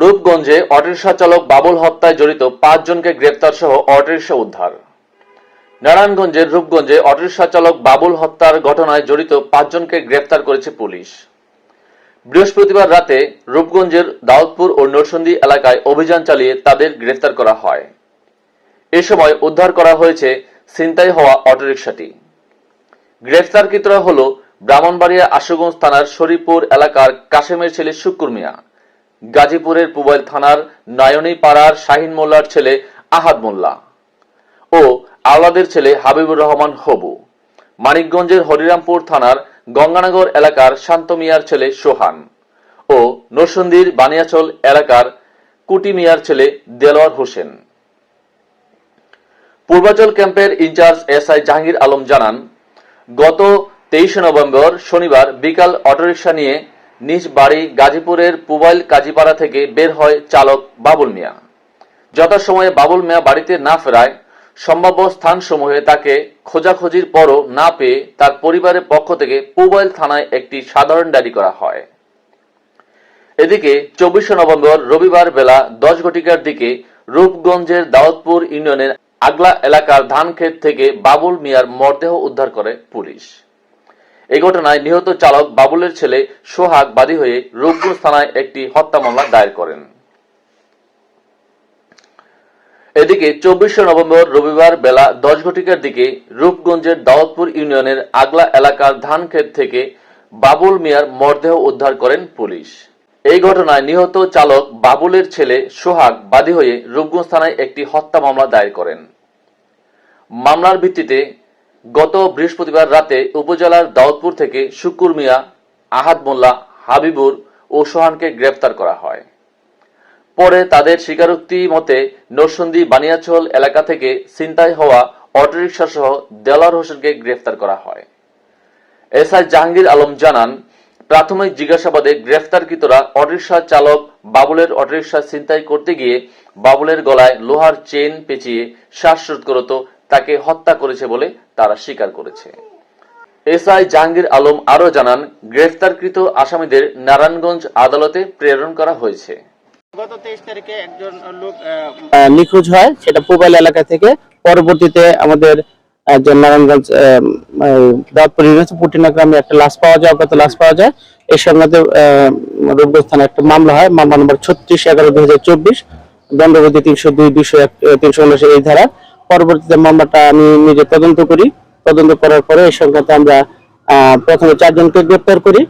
রূপগঞ্জে autorickshaw চালক বাবুল হত্যায় জড়িত পাঁচজনকে গ্রেপ্তার সহ অটোরিকশা উদ্ধার। নারায়ণগঞ্জের রূপগঞ্জে অটোরিকশা চালক বাবুল হত্যার ঘটনায় জড়িত পাঁচজনকে গ্রেপ্তার করেছে পুলিশ। বৃহস্পতিবার রাতে রূপগঞ্জের দাউদপুর ও নরসন্দী এলাকায় অভিযান চালিয়ে তাদের গ্রেফতার করা হয়। এ সময় উদ্ধার করা হয়েছে ছিনতাই হওয়া অটোরিকশাটি। গ্রেফতারকৃতরা হল ব্রাহ্মণবাড়িয়া আশুগঞ্জ থানার শরীপুর এলাকার কাশেমের ছেলে শুক্কুর মিয়া। গাজীপুরের পুবাইল থানার নয়নী পাড়ার শাহিন মোল্লার ছেলে আহাদ মোল্লা ও আওলাদের ছেলে হাবিবুর রহমান হবু। মানিকগঞ্জের হরিরামপুর থানার গঙ্গানগর এলাকার শান্ত মিয়ার ছেলে সোহান ও নরসন্দির বানিয়াচল এলাকার কুটি মিয়ার ছেলে দেলোয়ার হোসেন। পূর্বাচল ক্যাম্পের in charge S I Jahangir Alam জানান, গত তেইশে নভেম্বর শনিবার বিকাল অটোরিকশা নিয়ে নিজ বাড়ি গাজীপুরের পুবাইল কাজীপাড়া থেকে বের হয় চালক বাবুল মিয়া। যথাসময়ে বাবুল মিয়া বাড়িতে না ফেরায়, সম্ভাব্য স্থানসমূহে তাকে খোঁজাখুঁজির পরও না পেয়ে তার পরিবারের পক্ষ থেকে পুবাইল থানায় একটি সাধারণ ডায়েরি করা হয়। এদিকে চব্বিশে নভেম্বর রবিবার বেলা দশ ঘটিকার দিকে রূপগঞ্জের দাউদপুর ইউনিয়নের আগলা এলাকার ধানক্ষেত থেকে বাবুল মিয়ার মরদেহ উদ্ধার করে পুলিশ। এই ঘটনায় নিহত চালক বাবুলের ছেলে সোহাগ বাদী হয়ে রূপগঞ্জ থানায় একটি হত্যা মামলা দায়ের করেন। এদিকে চব্বিশে নভেম্বর রবিবার বেলা দশ ঘটিকার দিকে রূপগঞ্জের দাউদপুর ইউনিয়নের আগলা এলাকার ধান ক্ষেত থেকে বাবুল মিয়ার মরদেহ উদ্ধার করেন পুলিশ। এই ঘটনায় নিহত চালক বাবুলের ছেলে সোহাগ বাদী হয়ে রূপগঞ্জ থানায় একটি হত্যা মামলা দায়ের করেন। মামলার ভিত্তিতে গত বৃহস্পতিবার রাতে উপজেলার দাউদপুর থেকে শুকুর মিয়া, আহাদ মোল্লা, হাবিবুর ও সোহানকে গ্রেপ্তার করা হয়। পরে তাদের স্বীকারোক্তি মতে নরসন্দী বানিয়াচল এলাকা থেকে ছিনতাই হওয়া অটোরিকশা সহ দেলার হোসেনকে গ্রেফতার করা হয়। এসআই জাহাঙ্গীর আলম জানান, প্রাথমিক জিজ্ঞাসাবাদে গ্রেফতারকৃতরা অটোরিকশা চালক বাবুলের অটোরিকশা ছিনতাই করতে গিয়ে বাবুলের গলায় লোহার চেন পেঁচিয়ে শ্বাসরোধ করত তাকে হত্যা করেছে বলে তারা স্বীকার করেছে। এসআই জাহাঙ্গীর আলম আরও জানান গ্রেফতারকৃত আসামিদের নারায়ণগঞ্জ আদালতে প্রেরণ করা হয়েছে। গত তেইশ তারিখে একজন লোক আহ, আহ, নিখোঁজ হয় সেটা পুবাইল এলাকা থেকে। পরবর্তীতে আমাদের যে নারায়ণগঞ্জ ইউনিভার্সিটি পুটিনা গ্রামে একটা লাশ পাওয়া যায় অজ্ঞাত লাশ পাওয়া যায়। এই সংক্রান্তে রূপগঞ্জ থানায় একটা মামলা হয় মামলা নম্বর ছত্রিশ এগারো দুই হাজার চব্বিশ দণ্ডবিধি তিনশো দুই দুইশো এক তিনশো উনিশ এই ধারা। পরবর্তীতে মামলাটা আমি নিজে তদন্ত করি। তদন্ত করার পরে এই সংক্রান্তে আমরা প্রথমে চারজনকে গ্রেপ্তার করি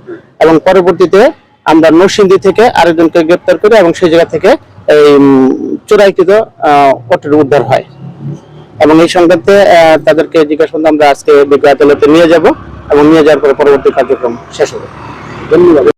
এবং পরবর্তীতে আমরা নরসিংদী থেকে আরেকজনকে গ্রেপ্তার করি এবং সেই জায়গা থেকে এই চোরাইকৃত অটোর উদ্ধার হয়। এবং এই সংক্রান্তে তাদেরকে জিজ্ঞাসা আমরা আজকে বিজ্ঞ আদালতে নিয়ে যাব এবং নিয়ে যাওয়ার পরে পরবর্তী কার্যক্রম শেষ হবে। ধন্যবাদ।